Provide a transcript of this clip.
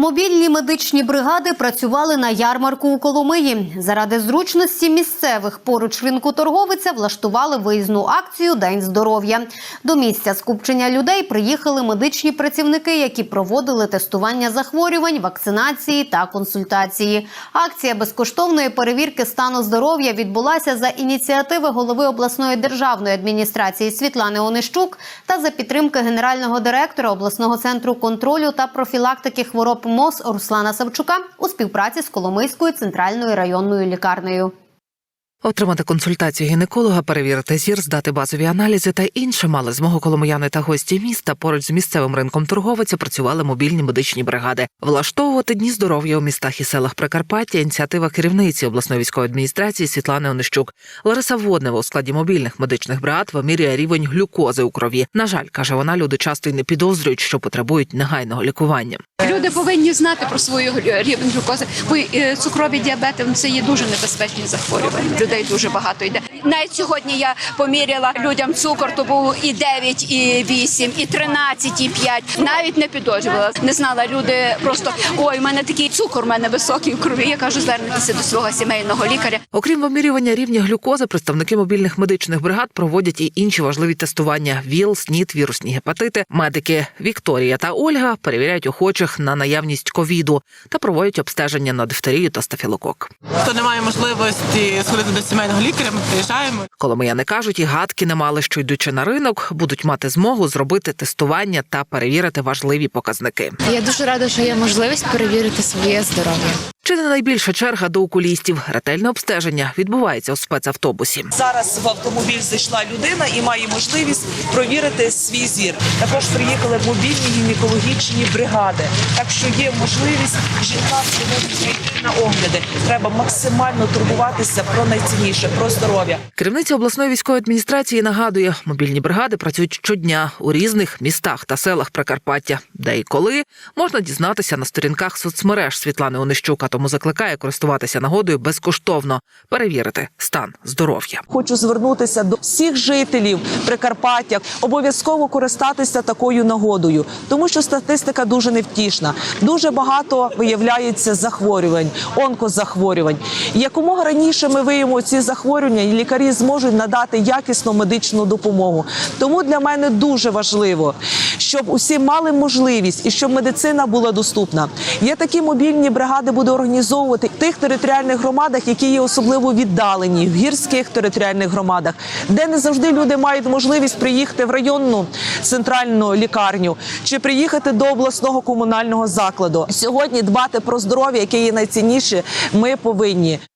Мобільні медичні бригади працювали на ярмарку у Коломиї. Заради зручності місцевих поруч ринку торговиця влаштували виїзну акцію День здоров'я. До місця скупчення людей приїхали медичні працівники, які проводили тестування захворювань, вакцинації та консультації. Акція безкоштовної перевірки стану здоров'я відбулася за ініціативи голови обласної державної адміністрації Світлани Онищук та за підтримки генерального директора обласного центру контролю та профілактики хвороб МОЗ Руслана Савчука у співпраці з Коломийською центральною районною лікарнею. Отримати консультацію гінеколога, перевірити зір, здати базові аналізи та інше мали змогу коломияни та гості міста. Поруч з місцевим ринком торговиця працювали мобільні медичні бригади. Влаштовувати дні здоров'я у містах і селах Прикарпаття. Ініціатива керівниці обласної військової адміністрації Світлани Онищук. Лариса Воднева у складі мобільних медичних бригад вимірює рівень глюкози у крові. На жаль, каже вона, люди часто й не підозрюють, що потребують негайного лікування. Люди повинні знати про свою рівень глюкози, бо е, цукрові діабети це є дуже небезпечні захворювання. Людей дуже багато йде. Навіть сьогодні я поміряла людям цукор, то був і 9, і 8, і 13, і 5. Навіть не підозрювала. Не знала люди просто ой, у мене такий цукор, у мене високий в крові. Я кажу, звернутися до свого сімейного лікаря. Окрім вимірювання рівня глюкози, представники мобільних медичних бригад проводять і інші важливі тестування: ВІЛ, СНІД, вірусні гепатити. Медики Вікторія та Ольга перевіряють охочих на наявність ковіду та проводять обстеження на дифтерію та стафілокок. Хто не має можливості сходити до сімейного лікаря, ми приїжджаємо. Коломияни кажуть, і гадки не мали, що йдучи на ринок, будуть мати змогу зробити тестування та перевірити важливі показники. Я дуже рада, що є можливість перевірити своє здоров'я. Чи не найбільша черга до окулістів? Ретельне обстеження відбувається у спецавтобусі. Зараз в автомобіль зайшла людина і має можливість провірити свій зір. Також приїхали мобільні гінекологічні бригади. Так що є можливість жінкам сьогодні на огляди. Треба максимально турбуватися про найцінніше про здоров'я. Керівниця обласної військової адміністрації нагадує, мобільні бригади працюють щодня у різних містах та селах Прикарпаття, де і коли можна дізнатися на сторінках соцмереж Світлани Онищука, тому закликає користуватися нагодою безкоштовно перевірити стан здоров'я. Хочу звернутися до всіх жителів Прикарпаття. Обов'язково користатися такою нагодою, тому що статистика дуже невтішна. Дуже багато виявляється захворювань, онкозахворювань. Якомога раніше ми виявимо ці захворювання, і лікарі зможуть надати якісну медичну допомогу. Тому для мене дуже важливо, щоб усі мали можливість і щоб медицина була доступна. Я такі мобільні бригади буду організовувати в тих територіальних громадах, які є особливо віддалені, в гірських територіальних громадах, де не завжди люди мають можливість приїхати в районну центральну лікарню чи приїхати до обласного комунального закладу. Сьогодні дбати про здоров'я, яке є найцінніше, ми повинні.